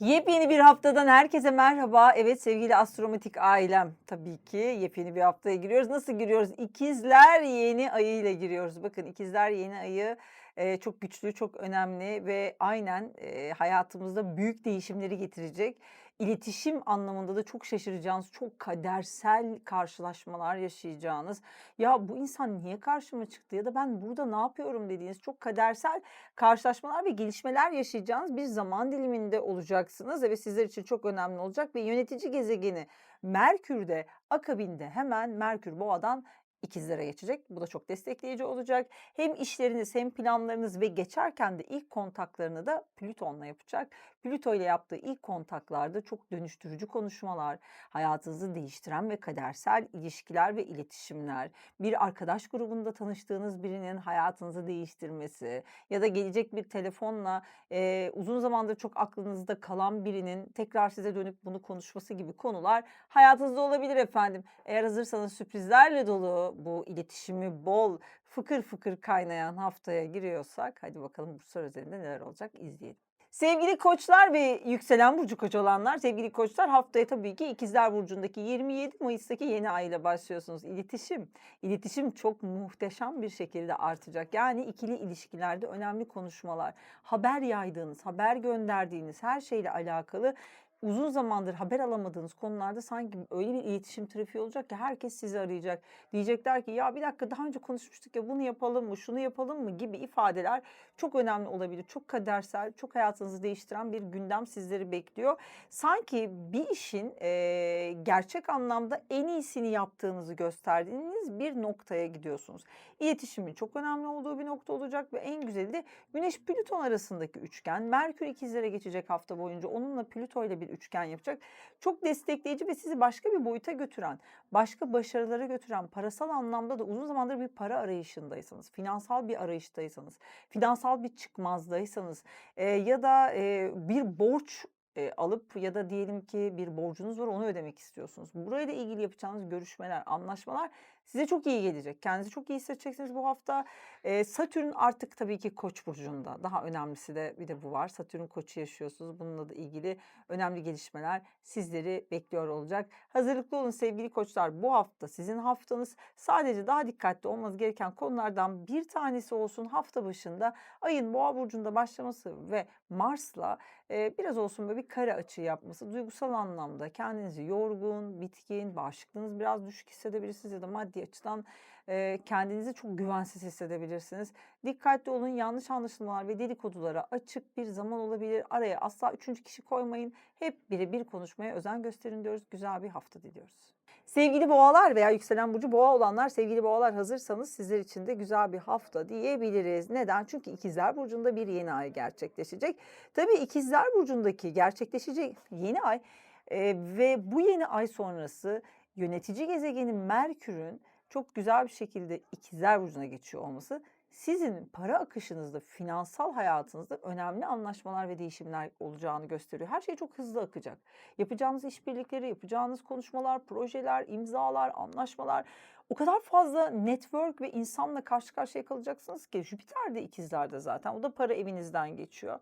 Yepyeni bir haftadan herkese merhaba. Evet sevgili astromatik ailem tabii ki yepyeni bir haftaya giriyoruz. Nasıl giriyoruz? İkizler yeni ayı ile giriyoruz. Bakın ikizler yeni ayı e, çok güçlü, çok önemli ve aynen e, hayatımızda büyük değişimleri getirecek. İletişim anlamında da çok şaşıracağınız, çok kadersel karşılaşmalar yaşayacağınız. Ya bu insan niye karşıma çıktı ya da ben burada ne yapıyorum dediğiniz çok kadersel karşılaşmalar ve gelişmeler yaşayacağınız bir zaman diliminde olacaksınız ve sizler için çok önemli olacak ve yönetici gezegeni Merkür de akabinde hemen Merkür Boğa'dan ikizlere geçecek. Bu da çok destekleyici olacak. Hem işleriniz hem planlarınız ve geçerken de ilk kontaklarını da Plüton'la yapacak. Plüto ile yaptığı ilk kontaklarda çok dönüştürücü konuşmalar, hayatınızı değiştiren ve kadersel ilişkiler ve iletişimler, bir arkadaş grubunda tanıştığınız birinin hayatınızı değiştirmesi ya da gelecek bir telefonla e, uzun zamandır çok aklınızda kalan birinin tekrar size dönüp bunu konuşması gibi konular hayatınızda olabilir efendim. Eğer hazırsanız sürprizlerle dolu bu iletişimi bol fıkır fıkır kaynayan haftaya giriyorsak hadi bakalım burçlar üzerinde neler olacak izleyelim. Sevgili koçlar ve yükselen burcu koç olanlar, sevgili koçlar haftaya tabii ki ikizler burcundaki 27 Mayıs'taki yeni ay ile başlıyorsunuz. İletişim, iletişim çok muhteşem bir şekilde artacak. Yani ikili ilişkilerde önemli konuşmalar, haber yaydığınız, haber gönderdiğiniz her şeyle alakalı uzun zamandır haber alamadığınız konularda sanki öyle bir iletişim trafiği olacak ki herkes sizi arayacak. Diyecekler ki ya bir dakika daha önce konuşmuştuk ya bunu yapalım mı, şunu yapalım mı gibi ifadeler çok önemli olabilir. Çok kadersel, çok hayatınızı değiştiren bir gündem sizleri bekliyor. Sanki bir işin e, gerçek anlamda en iyisini yaptığınızı gösterdiğiniz bir noktaya gidiyorsunuz. İletişimin çok önemli olduğu bir nokta olacak ve en güzeli de Güneş Plüton arasındaki üçgen. Merkür ikizlere geçecek hafta boyunca onunla Plüto ile bir üçgen yapacak. Çok destekleyici ve sizi başka bir boyuta götüren, başka başarılara götüren, parasal anlamda da uzun zamandır bir para arayışındaysanız, finansal bir arayıştaysanız, finansal bir çıkmazdaysanız e, ya da e, bir borç e, alıp ya da diyelim ki bir borcunuz var onu ödemek istiyorsunuz. Burayla ilgili yapacağınız görüşmeler, anlaşmalar size çok iyi gelecek. Kendinizi çok iyi hissedeceksiniz bu hafta. E, Satürn artık tabii ki Koç burcunda. Daha önemlisi de bir de bu var. Satürn Koç'u yaşıyorsunuz. Bununla da ilgili önemli gelişmeler sizleri bekliyor olacak. Hazırlıklı olun sevgili koçlar. Bu hafta sizin haftanız. Sadece daha dikkatli olmanız gereken konulardan bir tanesi olsun hafta başında ayın Boğa burcunda başlaması ve Mars'la e, biraz olsun böyle bir kare açı yapması. Duygusal anlamda kendinizi yorgun, bitkin, bağışıklığınız biraz düşük hissedebilirsiniz ya da maddi açıdan e, kendinizi çok güvensiz hissedebilirsiniz. Dikkatli olun yanlış anlaşılmalar ve dedikodulara açık bir zaman olabilir. Araya asla üçüncü kişi koymayın. Hep birebir konuşmaya özen gösterin diyoruz. Güzel bir hafta diliyoruz. Sevgili boğalar veya yükselen burcu boğa olanlar, sevgili boğalar hazırsanız sizler için de güzel bir hafta diyebiliriz. Neden? Çünkü ikizler burcunda bir yeni ay gerçekleşecek. Tabii ikizler burcundaki gerçekleşecek yeni ay e, ve bu yeni ay sonrası yönetici gezegeni Merkür'ün çok güzel bir şekilde ikizler burcuna geçiyor olması sizin para akışınızda, finansal hayatınızda önemli anlaşmalar ve değişimler olacağını gösteriyor. Her şey çok hızlı akacak. Yapacağınız işbirlikleri, yapacağınız konuşmalar, projeler, imzalar, anlaşmalar o kadar fazla network ve insanla karşı karşıya kalacaksınız ki Jüpiter de ikizlerde zaten. O da para evinizden geçiyor.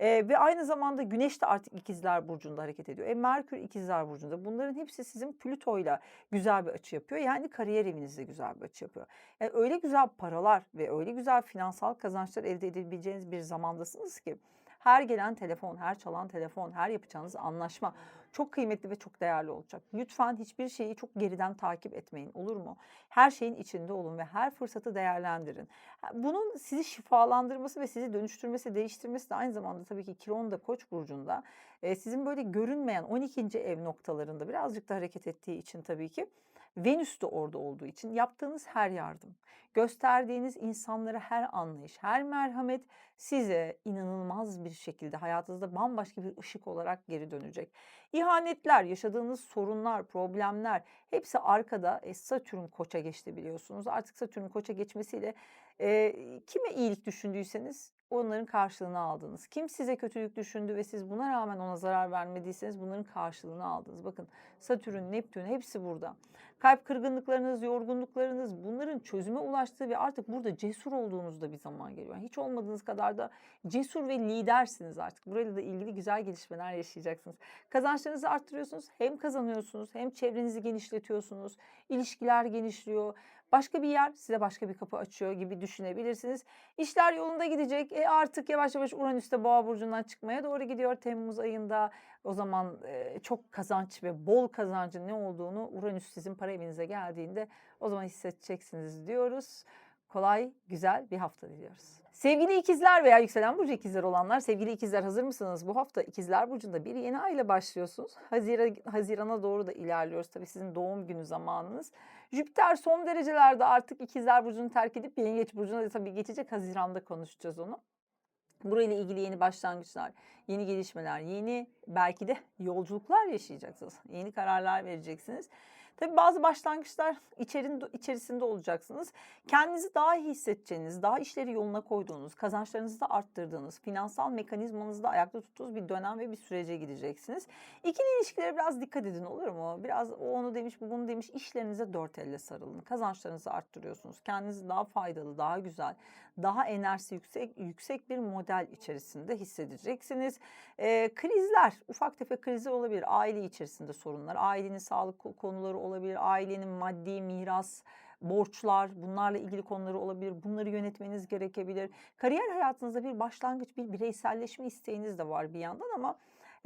Ee, ve aynı zamanda Güneş de artık ikizler burcunda hareket ediyor. E, Merkür ikizler burcunda. Bunların hepsi sizin Plüto'yla güzel bir açı yapıyor. Yani kariyer evinizde güzel bir açı yapıyor. Yani öyle güzel paralar ve öyle güzel finansal kazançlar elde edebileceğiniz bir zamandasınız ki her gelen telefon, her çalan telefon, her yapacağınız anlaşma çok kıymetli ve çok değerli olacak. Lütfen hiçbir şeyi çok geriden takip etmeyin olur mu? Her şeyin içinde olun ve her fırsatı değerlendirin. Bunun sizi şifalandırması ve sizi dönüştürmesi, değiştirmesi de aynı zamanda tabii ki Kiron da Koç burcunda e, sizin böyle görünmeyen 12. ev noktalarında birazcık da hareket ettiği için tabii ki Venüs de orada olduğu için yaptığınız her yardım, gösterdiğiniz insanlara her anlayış, her merhamet size inanılmaz bir şekilde hayatınızda bambaşka bir ışık olarak geri dönecek. İhanetler, yaşadığınız sorunlar, problemler hepsi arkada. E, Satürn koça geçti biliyorsunuz. Artık Satürn koça geçmesiyle e, kime iyilik düşündüyseniz onların karşılığını aldınız. Kim size kötülük düşündü ve siz buna rağmen ona zarar vermediyseniz bunların karşılığını aldınız. Bakın Satürn, Neptün hepsi burada. Kalp kırgınlıklarınız, yorgunluklarınız bunların çözüme ulaştığı ve artık burada cesur olduğunuzda bir zaman geliyor. Yani hiç olmadığınız kadar da cesur ve lidersiniz artık. Burayla da ilgili güzel gelişmeler yaşayacaksınız. Kazançlarınızı arttırıyorsunuz. Hem kazanıyorsunuz hem çevrenizi genişletiyorsunuz. İlişkiler genişliyor. Başka bir yer size başka bir kapı açıyor gibi düşünebilirsiniz. İşler yolunda gidecek. E artık yavaş yavaş Uranüs'te Boğa burcundan çıkmaya doğru gidiyor Temmuz ayında. O zaman e, çok kazanç ve bol kazancın ne olduğunu Uranüs sizin para evinize geldiğinde o zaman hissedeceksiniz diyoruz. Kolay, güzel bir hafta diliyoruz. Sevgili ikizler veya yükselen burcu ikizler olanlar, sevgili ikizler hazır mısınız? Bu hafta ikizler burcunda bir yeni ayla başlıyorsunuz. Haziran, Haziran'a doğru da ilerliyoruz. Tabii sizin doğum günü zamanınız. Jüpiter son derecelerde artık ikizler burcunu terk edip yengeç burcuna da tabii geçecek. Haziran'da konuşacağız onu. Burayla ilgili yeni başlangıçlar, yeni gelişmeler, yeni belki de yolculuklar yaşayacaksınız. Yeni kararlar vereceksiniz. Tabii bazı başlangıçlar içerin, içerisinde olacaksınız. Kendinizi daha iyi hissedeceğiniz, daha işleri yoluna koyduğunuz, kazançlarınızı da arttırdığınız, finansal mekanizmanızı da ayakta tuttuğunuz bir dönem ve bir sürece gideceksiniz. İkili ilişkilere biraz dikkat edin olur mu? Biraz o onu demiş, bu bunu demiş. İşlerinize dört elle sarılın. Kazançlarınızı arttırıyorsunuz. Kendinizi daha faydalı, daha güzel, daha enerjisi yüksek yüksek bir model içerisinde hissedeceksiniz. Ee, krizler, ufak tefek krizler olabilir. Aile içerisinde sorunlar, ailenin sağlık konuları olabilir, ailenin maddi miras, borçlar, bunlarla ilgili konuları olabilir. Bunları yönetmeniz gerekebilir. Kariyer hayatınızda bir başlangıç, bir bireyselleşme isteğiniz de var bir yandan ama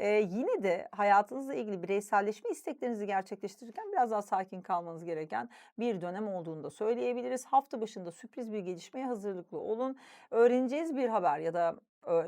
e, yine de hayatınızla ilgili bireyselleşme isteklerinizi gerçekleştirirken biraz daha sakin kalmanız gereken bir dönem olduğunu da söyleyebiliriz. Hafta başında sürpriz bir gelişmeye hazırlıklı olun. Öğreneceğiz bir haber ya da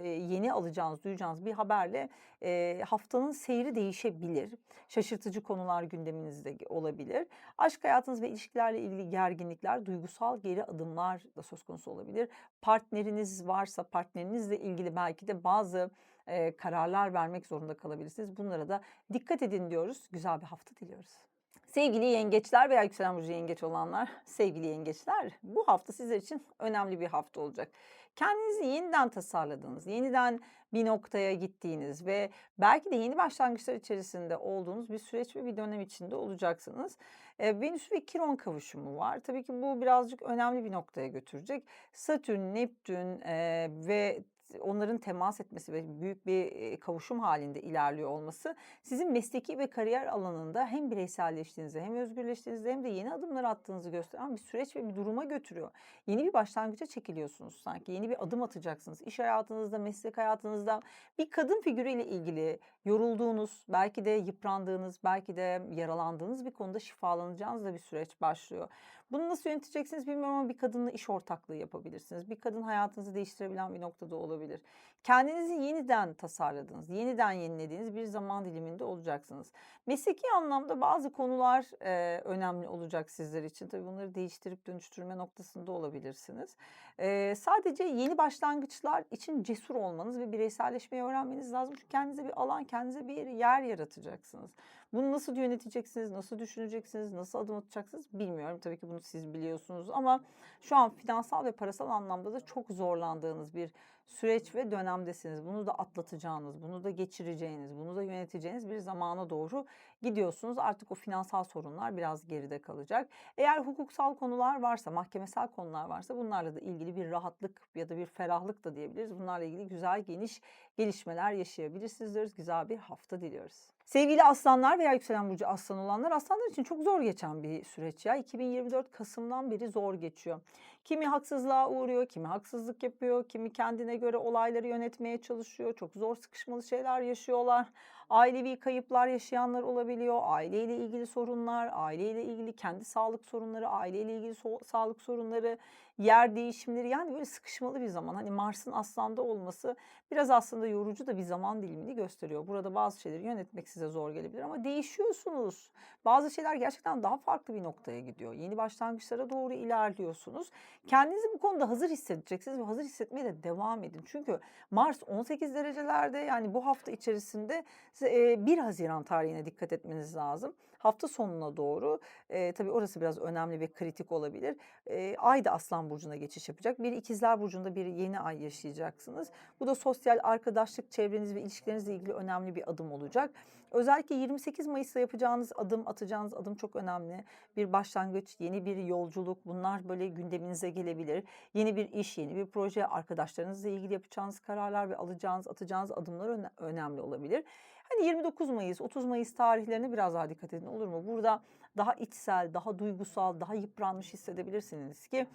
yeni alacağınız, duyacağınız bir haberle e, haftanın seyri değişebilir. Şaşırtıcı konular gündeminizde olabilir. Aşk hayatınız ve ilişkilerle ilgili gerginlikler, duygusal geri adımlar da söz konusu olabilir. Partneriniz varsa partnerinizle ilgili belki de bazı e, kararlar vermek zorunda kalabilirsiniz. Bunlara da dikkat edin diyoruz. Güzel bir hafta diliyoruz. Sevgili yengeçler veya yükselen burcu yengeç olanlar, sevgili yengeçler bu hafta sizler için önemli bir hafta olacak. Kendinizi yeniden tasarladığınız, yeniden bir noktaya gittiğiniz ve belki de yeni başlangıçlar içerisinde olduğunuz bir süreç ve bir dönem içinde olacaksınız. E, Venüs ve Kiron kavuşumu var. Tabii ki bu birazcık önemli bir noktaya götürecek. Satürn, Neptün e, ve onların temas etmesi ve büyük bir kavuşum halinde ilerliyor olması sizin mesleki ve kariyer alanında hem bireyselleştiğinizi hem özgürleştiğinizi hem de yeni adımlar attığınızı gösteren bir süreç ve bir duruma götürüyor. Yeni bir başlangıça çekiliyorsunuz sanki. Yeni bir adım atacaksınız. İş hayatınızda, meslek hayatınızda bir kadın figürüyle ilgili yorulduğunuz, belki de yıprandığınız, belki de yaralandığınız bir konuda şifalanacağınız da bir süreç başlıyor. Bunu nasıl yöneteceksiniz bilmiyorum ama bir kadınla iş ortaklığı yapabilirsiniz. Bir kadın hayatınızı değiştirebilen bir noktada olabilir olabilir. Kendinizi yeniden tasarladığınız, yeniden yenilediğiniz bir zaman diliminde olacaksınız. Mesleki anlamda bazı konular e, önemli olacak sizler için. Tabii bunları değiştirip dönüştürme noktasında olabilirsiniz. E, sadece yeni başlangıçlar için cesur olmanız ve bireyselleşmeyi öğrenmeniz lazım. Çünkü kendinize bir alan, kendinize bir yer yaratacaksınız. Bunu nasıl yöneteceksiniz, nasıl düşüneceksiniz, nasıl adım atacaksınız bilmiyorum. Tabii ki bunu siz biliyorsunuz ama şu an finansal ve parasal anlamda da çok zorlandığınız bir süreç ve dönemdesiniz. Bunu da atlatacağınız, bunu da geçireceğiniz, bunu da yöneteceğiniz bir zamana doğru gidiyorsunuz. Artık o finansal sorunlar biraz geride kalacak. Eğer hukuksal konular varsa, mahkemesel konular varsa bunlarla da ilgili bir rahatlık ya da bir ferahlık da diyebiliriz. Bunlarla ilgili güzel, geniş gelişmeler yaşayabilirsiniz diyoruz. Güzel bir hafta diliyoruz. Sevgili aslanlar veya yükselen burcu aslan olanlar aslanlar için çok zor geçen bir süreç ya. 2024 Kasım'dan beri zor geçiyor. Kimi haksızlığa uğruyor, kimi haksızlık yapıyor, kimi kendine göre olayları yönetmeye çalışıyor. Çok zor sıkışmalı şeyler yaşıyorlar. Ailevi kayıplar yaşayanlar olabiliyor. Aileyle ilgili sorunlar, aileyle ilgili kendi sağlık sorunları, aileyle ilgili so- sağlık sorunları, yer değişimleri yani böyle sıkışmalı bir zaman. Hani Mars'ın aslanda olması biraz aslında yorucu da bir zaman dilimini gösteriyor. Burada bazı şeyleri yönetmek size zor gelebilir ama değişiyorsunuz. Bazı şeyler gerçekten daha farklı bir noktaya gidiyor. Yeni başlangıçlara doğru ilerliyorsunuz. Kendinizi bu konuda hazır hissedeceksiniz ve hazır hissetmeye de devam edin. Çünkü Mars 18 derecelerde yani bu hafta içerisinde 1 Haziran tarihine dikkat etmeniz lazım. Hafta sonuna doğru e, tabii orası biraz önemli ve kritik olabilir. E, Ay da Aslan Aslan burcuna geçiş yapacak. Bir ikizler burcunda bir yeni ay yaşayacaksınız. Bu da sosyal arkadaşlık çevreniz ve ilişkilerinizle ilgili önemli bir adım olacak. Özellikle 28 Mayıs'ta yapacağınız adım, atacağınız adım çok önemli. Bir başlangıç, yeni bir yolculuk bunlar böyle gündeminize gelebilir. Yeni bir iş, yeni bir proje, arkadaşlarınızla ilgili yapacağınız kararlar ve alacağınız, atacağınız adımlar öne- önemli olabilir. Hani 29 Mayıs, 30 Mayıs tarihlerine biraz daha dikkat edin olur mu? Burada daha içsel, daha duygusal, daha yıpranmış hissedebilirsiniz ki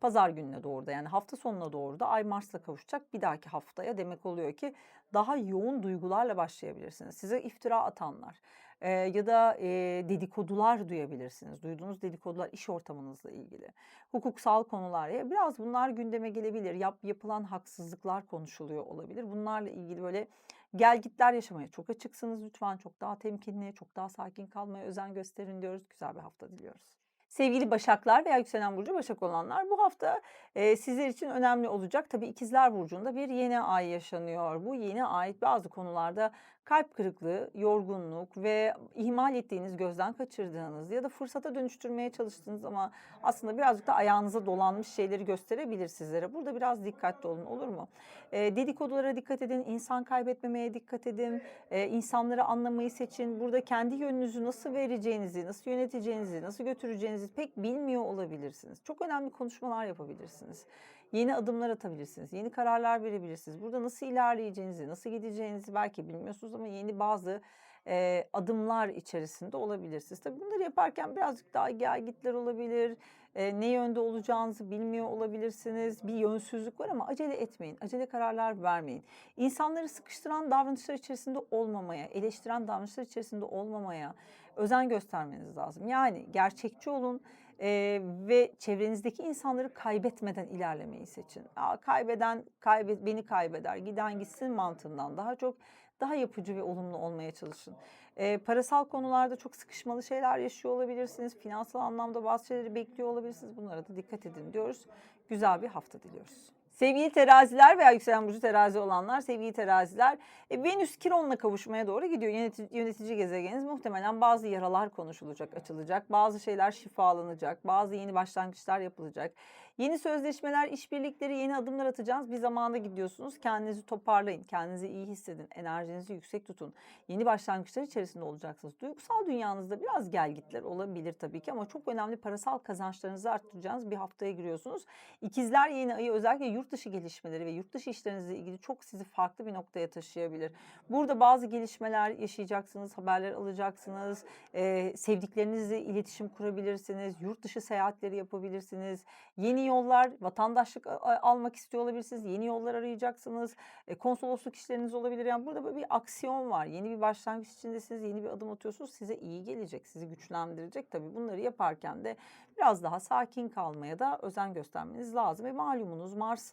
pazar gününe doğru da yani hafta sonuna doğru da Ay Mars'la kavuşacak bir dahaki haftaya demek oluyor ki daha yoğun duygularla başlayabilirsiniz. Size iftira atanlar e, ya da e, dedikodular duyabilirsiniz. Duyduğunuz dedikodular iş ortamınızla ilgili. Hukuksal konular ya biraz bunlar gündeme gelebilir. Yap, yapılan haksızlıklar konuşuluyor olabilir. Bunlarla ilgili böyle gelgitler yaşamaya çok açıksınız. Lütfen çok daha temkinli, çok daha sakin kalmaya özen gösterin diyoruz. Güzel bir hafta diliyoruz. Sevgili Başaklar veya yükselen burcu Başak olanlar bu hafta e, sizler için önemli olacak. Tabii ikizler burcunda bir yeni ay yaşanıyor. Bu yeni ay bazı konularda kalp kırıklığı, yorgunluk ve ihmal ettiğiniz, gözden kaçırdığınız ya da fırsata dönüştürmeye çalıştığınız ama aslında birazcık da ayağınıza dolanmış şeyleri gösterebilir sizlere. Burada biraz dikkatli olun olur mu? E, dedikodulara dikkat edin, insan kaybetmemeye dikkat edin, e, insanları anlamayı seçin. Burada kendi yönünüzü nasıl vereceğinizi, nasıl yöneteceğinizi, nasıl götüreceğinizi pek bilmiyor olabilirsiniz. Çok önemli konuşmalar yapabilirsiniz. Yeni adımlar atabilirsiniz, yeni kararlar verebilirsiniz. Burada nasıl ilerleyeceğinizi, nasıl gideceğinizi belki bilmiyorsunuz ama yeni bazı e, adımlar içerisinde olabilirsiniz. Tabii bunları yaparken birazcık daha gelgitler olabilir, e, ne yönde olacağınızı bilmiyor olabilirsiniz. Bir yönsüzlük var ama acele etmeyin, acele kararlar vermeyin. İnsanları sıkıştıran davranışlar içerisinde olmamaya, eleştiren davranışlar içerisinde olmamaya özen göstermeniz lazım. Yani gerçekçi olun e, ve çevrenizdeki insanları kaybetmeden ilerlemeyi seçin. Aa, kaybeden kaybet, beni kaybeder, giden gitsin mantığından daha çok daha yapıcı ve olumlu olmaya çalışın. E, parasal konularda çok sıkışmalı şeyler yaşıyor olabilirsiniz. Finansal anlamda bazı şeyleri bekliyor olabilirsiniz. Bunlara da dikkat edin diyoruz. Güzel bir hafta diliyoruz. Sevgili teraziler veya yükselen burcu terazi olanlar, sevgili teraziler, e, Venüs Kiron'la kavuşmaya doğru gidiyor. Yönetici, yönetici gezegeniniz muhtemelen bazı yaralar konuşulacak, açılacak, bazı şeyler şifalanacak, bazı yeni başlangıçlar yapılacak. Yeni sözleşmeler, işbirlikleri, yeni adımlar atacağınız bir zamanda gidiyorsunuz. Kendinizi toparlayın, kendinizi iyi hissedin, enerjinizi yüksek tutun. Yeni başlangıçlar içerisinde olacaksınız. Duygusal dünyanızda biraz gelgitler olabilir tabii ki ama çok önemli parasal kazançlarınızı arttıracağınız bir haftaya giriyorsunuz. İkizler yeni ayı özellikle yurt dışı gelişmeleri ve yurt dışı işlerinizle ilgili çok sizi farklı bir noktaya taşıyabilir. Burada bazı gelişmeler yaşayacaksınız, haberler alacaksınız, e, sevdiklerinizle iletişim kurabilirsiniz, yurt dışı seyahatleri yapabilirsiniz, yeni yollar, vatandaşlık almak istiyor olabilirsiniz, yeni yollar arayacaksınız, e, konsolosluk işleriniz olabilir. Yani burada böyle bir aksiyon var, yeni bir başlangıç içindesiniz, yeni bir adım atıyorsunuz, size iyi gelecek, sizi güçlendirecek. Tabii bunları yaparken de biraz daha sakin kalmaya da özen göstermeniz lazım. Ve malumunuz Mars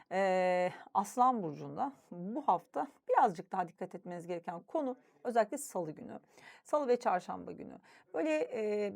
eee, Aslan Burcu'nda bu hafta birazcık daha dikkat etmeniz gereken konu özellikle salı günü. Salı ve çarşamba günü. Böyle eee,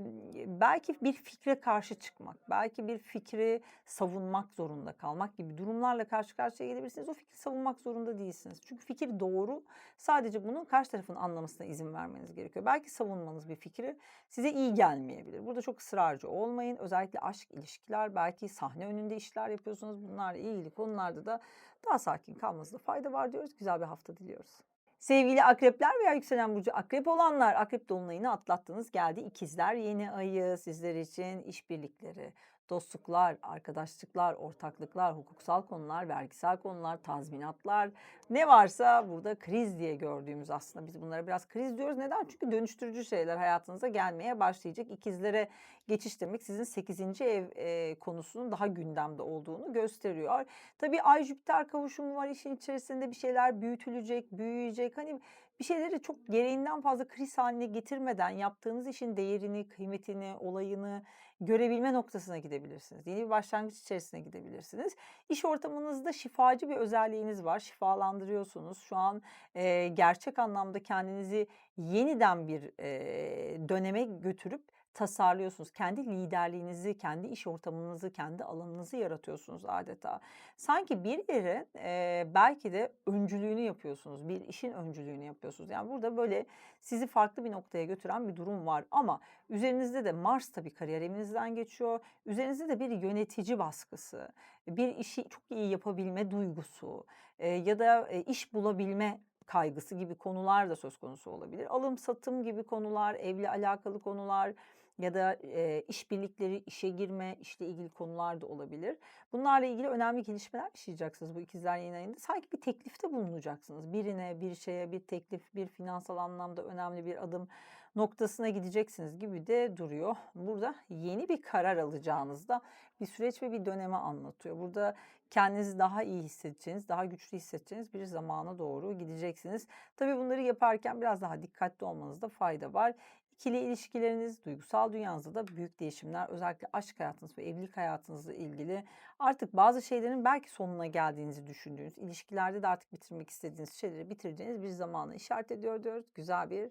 belki bir fikre karşı çıkmak, belki bir fikri savunmak zorunda kalmak gibi durumlarla karşı karşıya gelebilirsiniz. O fikri savunmak zorunda değilsiniz. Çünkü fikir doğru. Sadece bunu karşı tarafın anlamasına izin vermeniz gerekiyor. Belki savunmanız bir fikri size iyi gelmeyebilir. Burada çok ısrarcı olmayın. Özellikle aşk ilişkiler, belki sahne önünde işler yapıyorsunuz. Bunlarla ilgili konularda da daha sakin kalmanızda fayda var diyoruz. Güzel bir hafta diliyoruz. Sevgili akrepler veya yükselen burcu akrep olanlar akrep dolunayını atlattınız. Geldi ikizler yeni ayı sizler için işbirlikleri, dostluklar, arkadaşlıklar, ortaklıklar, hukuksal konular, vergisel konular, tazminatlar ne varsa burada kriz diye gördüğümüz aslında biz bunlara biraz kriz diyoruz. Neden? Çünkü dönüştürücü şeyler hayatınıza gelmeye başlayacak. İkizlere geçiş demek sizin 8. ev e, konusunun daha gündemde olduğunu gösteriyor. Tabii Ay Jüpiter kavuşumu var işin içerisinde bir şeyler büyütülecek, büyüyecek. Hani bir şeyleri çok gereğinden fazla kriz haline getirmeden yaptığınız işin değerini, kıymetini, olayını görebilme noktasına gidebilirsiniz. Yeni bir başlangıç içerisine gidebilirsiniz. İş ortamınızda şifacı bir özelliğiniz var. Şifalandırıyorsunuz. Şu an e, gerçek anlamda kendinizi yeniden bir e, döneme götürüp tasarlıyorsunuz. Kendi liderliğinizi, kendi iş ortamınızı, kendi alanınızı yaratıyorsunuz adeta. Sanki bir yere eee, belki de öncülüğünü yapıyorsunuz. Bir işin öncülüğünü yapıyorsunuz. Yani burada böyle sizi farklı bir noktaya götüren bir durum var. Ama üzerinizde de Mars tabii kariyer evinizden geçiyor. Üzerinizde de bir yönetici baskısı, bir işi çok iyi yapabilme duygusu eee, ya da e, iş bulabilme kaygısı gibi konular da söz konusu olabilir. Alım satım gibi konular, evle alakalı konular ya da e, işbirlikleri, işe girme, işle ilgili konular da olabilir. Bunlarla ilgili önemli gelişmeler yaşayacaksınız bu ikizler yeni ayında. Sanki bir teklifte bulunacaksınız. Birine, bir şeye bir teklif, bir finansal anlamda önemli bir adım noktasına gideceksiniz gibi de duruyor. Burada yeni bir karar alacağınızda bir süreç ve bir döneme anlatıyor. Burada kendinizi daha iyi hissedeceğiniz, daha güçlü hissedeceğiniz bir zamana doğru gideceksiniz. Tabii bunları yaparken biraz daha dikkatli olmanızda fayda var. İkili ilişkileriniz, duygusal dünyanızda da büyük değişimler, özellikle aşk hayatınız ve evlilik hayatınızla ilgili artık bazı şeylerin belki sonuna geldiğinizi düşündüğünüz, ilişkilerde de artık bitirmek istediğiniz şeyleri bitireceğiniz bir zamanı işaret ediyor diyoruz. Güzel bir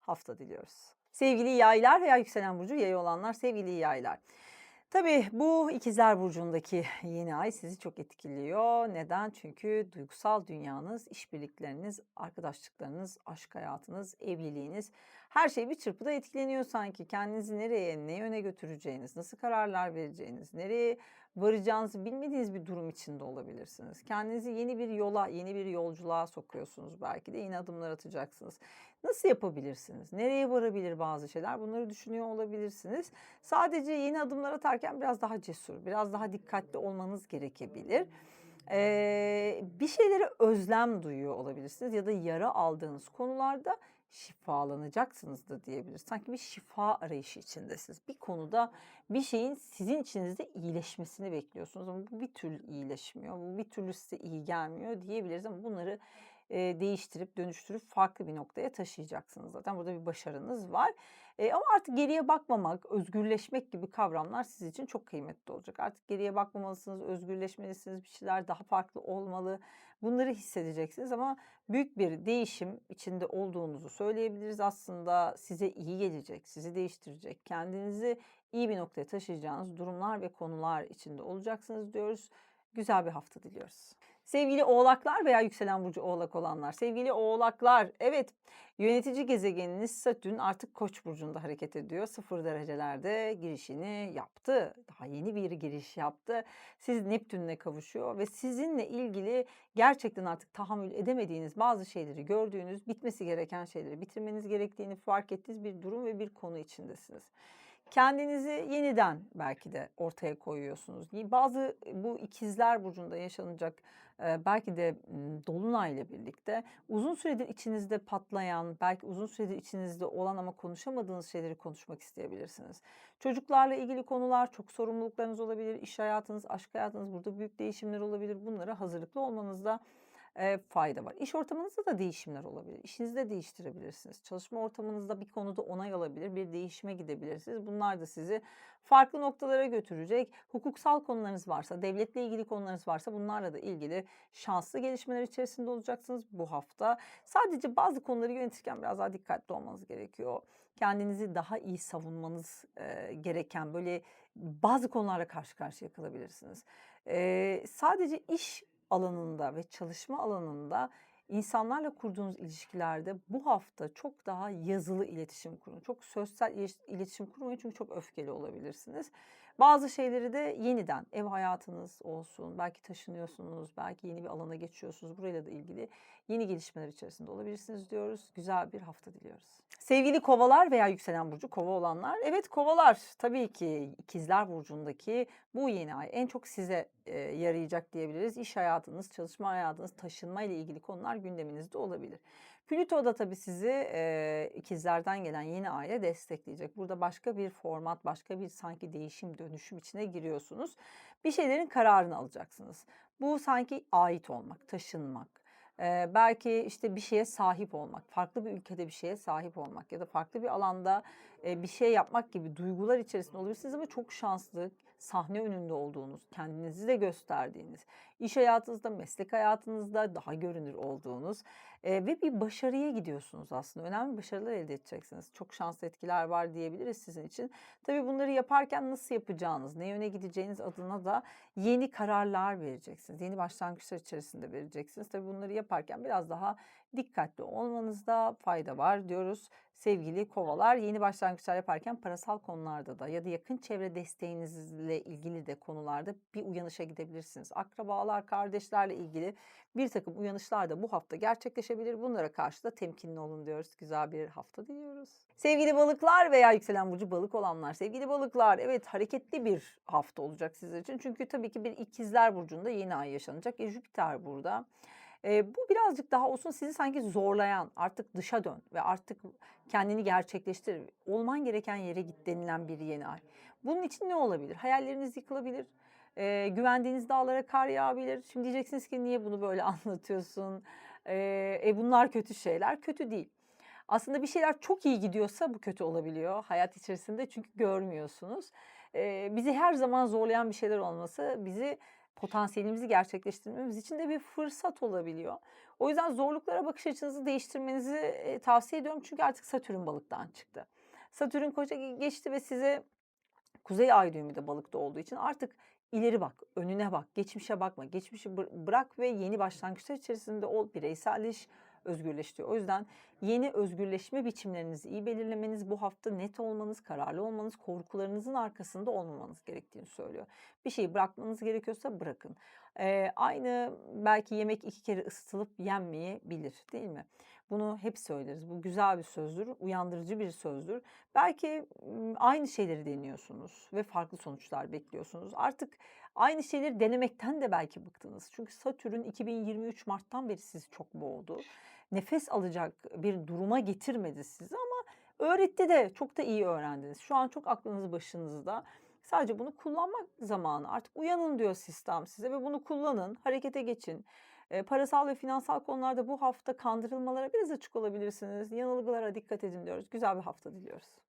hafta diliyoruz. Sevgili yaylar veya yükselen burcu yay olanlar, sevgili yaylar. Tabii bu ikizler burcundaki yeni ay sizi çok etkiliyor. Neden? Çünkü duygusal dünyanız, işbirlikleriniz, arkadaşlıklarınız, aşk hayatınız, evliliğiniz her şey bir çırpıda etkileniyor sanki. Kendinizi nereye, ne yöne götüreceğiniz, nasıl kararlar vereceğiniz, nereye varacağınızı bilmediğiniz bir durum içinde olabilirsiniz. Kendinizi yeni bir yola, yeni bir yolculuğa sokuyorsunuz belki de yeni adımlar atacaksınız. Nasıl yapabilirsiniz? Nereye varabilir bazı şeyler? Bunları düşünüyor olabilirsiniz. Sadece yeni adımlar atarken biraz daha cesur, biraz daha dikkatli olmanız gerekebilir. Ee, bir şeylere özlem duyuyor olabilirsiniz ya da yara aldığınız konularda şifalanacaksınız da diyebiliriz. Sanki bir şifa arayışı içindesiniz. Bir konuda bir şeyin sizin içinizde iyileşmesini bekliyorsunuz ama bu bir türlü iyileşmiyor. Bu bir türlü size iyi gelmiyor diyebiliriz ama bunları e, değiştirip dönüştürüp farklı bir noktaya taşıyacaksınız zaten. Burada bir başarınız var. E, ama artık geriye bakmamak, özgürleşmek gibi kavramlar sizin için çok kıymetli olacak. Artık geriye bakmamalısınız, özgürleşmelisiniz, bir şeyler daha farklı olmalı. Bunları hissedeceksiniz ama büyük bir değişim içinde olduğunuzu söyleyebiliriz. Aslında size iyi gelecek, sizi değiştirecek, kendinizi iyi bir noktaya taşıyacağınız durumlar ve konular içinde olacaksınız diyoruz. Güzel bir hafta diliyoruz. Sevgili oğlaklar veya yükselen burcu oğlak olanlar, sevgili oğlaklar, evet yönetici gezegeniniz Satürn artık Koç burcunda hareket ediyor. Sıfır derecelerde girişini yaptı. Daha yeni bir giriş yaptı. Siz Neptün'le kavuşuyor ve sizinle ilgili gerçekten artık tahammül edemediğiniz bazı şeyleri gördüğünüz, bitmesi gereken şeyleri bitirmeniz gerektiğini fark ettiğiniz bir durum ve bir konu içindesiniz kendinizi yeniden belki de ortaya koyuyorsunuz. Bazı bu ikizler burcunda yaşanacak belki de dolunayla birlikte uzun süredir içinizde patlayan, belki uzun süredir içinizde olan ama konuşamadığınız şeyleri konuşmak isteyebilirsiniz. Çocuklarla ilgili konular, çok sorumluluklarınız olabilir, iş hayatınız, aşk hayatınız burada büyük değişimler olabilir. Bunlara hazırlıklı olmanızda e, fayda var. İş ortamınızda da değişimler olabilir. İşinizi de değiştirebilirsiniz. Çalışma ortamınızda bir konuda onay alabilir, bir değişime gidebilirsiniz. Bunlar da sizi farklı noktalara götürecek. Hukuksal konularınız varsa, devletle ilgili konularınız varsa bunlarla da ilgili şanslı gelişmeler içerisinde olacaksınız bu hafta. Sadece bazı konuları yönetirken biraz daha dikkatli olmanız gerekiyor. Kendinizi daha iyi savunmanız e, gereken böyle bazı konularla karşı karşıya kalabilirsiniz. E, sadece iş alanında ve çalışma alanında insanlarla kurduğunuz ilişkilerde bu hafta çok daha yazılı iletişim kurun. Çok sözsel iletişim kurmayın çünkü çok öfkeli olabilirsiniz. Bazı şeyleri de yeniden ev hayatınız olsun, belki taşınıyorsunuz, belki yeni bir alana geçiyorsunuz. Burayla da ilgili yeni gelişmeler içerisinde olabilirsiniz diyoruz. Güzel bir hafta diliyoruz. Sevgili kovalar veya yükselen burcu kova olanlar. Evet kovalar tabii ki ikizler burcundaki bu yeni ay en çok size e, yarayacak diyebiliriz. İş hayatınız, çalışma hayatınız, taşınma ile ilgili konular gündeminizde olabilir. Plüto da tabii sizi e, ikizlerden gelen yeni aile destekleyecek. Burada başka bir format, başka bir sanki değişim, dönüşüm içine giriyorsunuz. Bir şeylerin kararını alacaksınız. Bu sanki ait olmak, taşınmak, ee, belki işte bir şeye sahip olmak, farklı bir ülkede bir şeye sahip olmak ya da farklı bir alanda e, bir şey yapmak gibi duygular içerisinde olabilirsiniz ama çok şanslı, sahne önünde olduğunuz, kendinizi de gösterdiğiniz, iş hayatınızda, meslek hayatınızda daha görünür olduğunuz Eee, ve bir başarıya gidiyorsunuz aslında. Önemli başarılar elde edeceksiniz. Çok şanslı etkiler var diyebiliriz sizin için. Tabii bunları yaparken nasıl yapacağınız, ne yöne gideceğiniz adına da yeni kararlar vereceksiniz. Yeni başlangıçlar içerisinde vereceksiniz. Tabii bunları yaparken biraz daha dikkatli olmanızda fayda var diyoruz. Sevgili kovalar, yeni başlangıçlar yaparken parasal konularda da ya da yakın çevre desteğinizle ilgili de konularda bir uyanışa gidebilirsiniz. Akrabalar, kardeşlerle ilgili bir takım uyanışlar da bu hafta gerçekleşebilir. Bunlara karşı da temkinli olun diyoruz. Güzel bir hafta diliyoruz. Sevgili balıklar veya yükselen burcu balık olanlar, sevgili balıklar, evet hareketli bir hafta olacak sizler için. Çünkü tabii ki bir ikizler burcunda yeni ay yaşanacak. E, Jüpiter burada. Eee, bu birazcık daha olsun sizi sanki zorlayan, artık dışa dön ve artık kendini gerçekleştir, olman gereken yere git denilen bir yeni ay. Bunun için ne olabilir? Hayalleriniz yıkılabilir, eee, güvendiğiniz dağlara kar yağabilir. Şimdi diyeceksiniz ki niye bunu böyle anlatıyorsun? Eee, e bunlar kötü şeyler. Kötü değil. Aslında bir şeyler çok iyi gidiyorsa bu kötü olabiliyor hayat içerisinde çünkü görmüyorsunuz. Eee, bizi her zaman zorlayan bir şeyler olması bizi potansiyelimizi gerçekleştirmemiz için de bir fırsat olabiliyor. O yüzden zorluklara bakış açınızı değiştirmenizi tavsiye ediyorum. Çünkü artık Satürn balıktan çıktı. Satürn koça ge- geçti ve size Kuzey ay düğümü de balıkta olduğu için artık ileri bak, önüne bak, geçmişe bakma. Geçmişi bır- bırak ve yeni başlangıçlar içerisinde ol, bireyselleş, özgürleş diyor. O yüzden yeni özgürleşme biçimlerinizi iyi belirlemeniz, bu hafta net olmanız, kararlı olmanız, korkularınızın arkasında olmamanız gerektiğini söylüyor. Bir şeyi bırakmanız gerekiyorsa bırakın. Ee, aynı belki yemek iki kere ısıtılıp yenmeyebilir değil mi? Bunu hep söyleriz. Bu güzel bir sözdür, uyandırıcı bir sözdür. Belki aynı şeyleri deniyorsunuz ve farklı sonuçlar bekliyorsunuz. Artık aynı şeyleri denemekten de belki bıktınız. Çünkü Satürn 2023 Mart'tan beri sizi çok boğdu. Nefes alacak bir duruma getirmedi sizi ama öğretti de çok da iyi öğrendiniz. Şu an çok aklınız başınızda. Sadece bunu kullanmak zamanı. Artık uyanın diyor sistem size ve bunu kullanın, harekete geçin. Eee, parasal ve finansal konularda bu hafta kandırılmalara biraz açık olabilirsiniz. Yanılgılara dikkat edin diyoruz. Güzel bir hafta diliyoruz.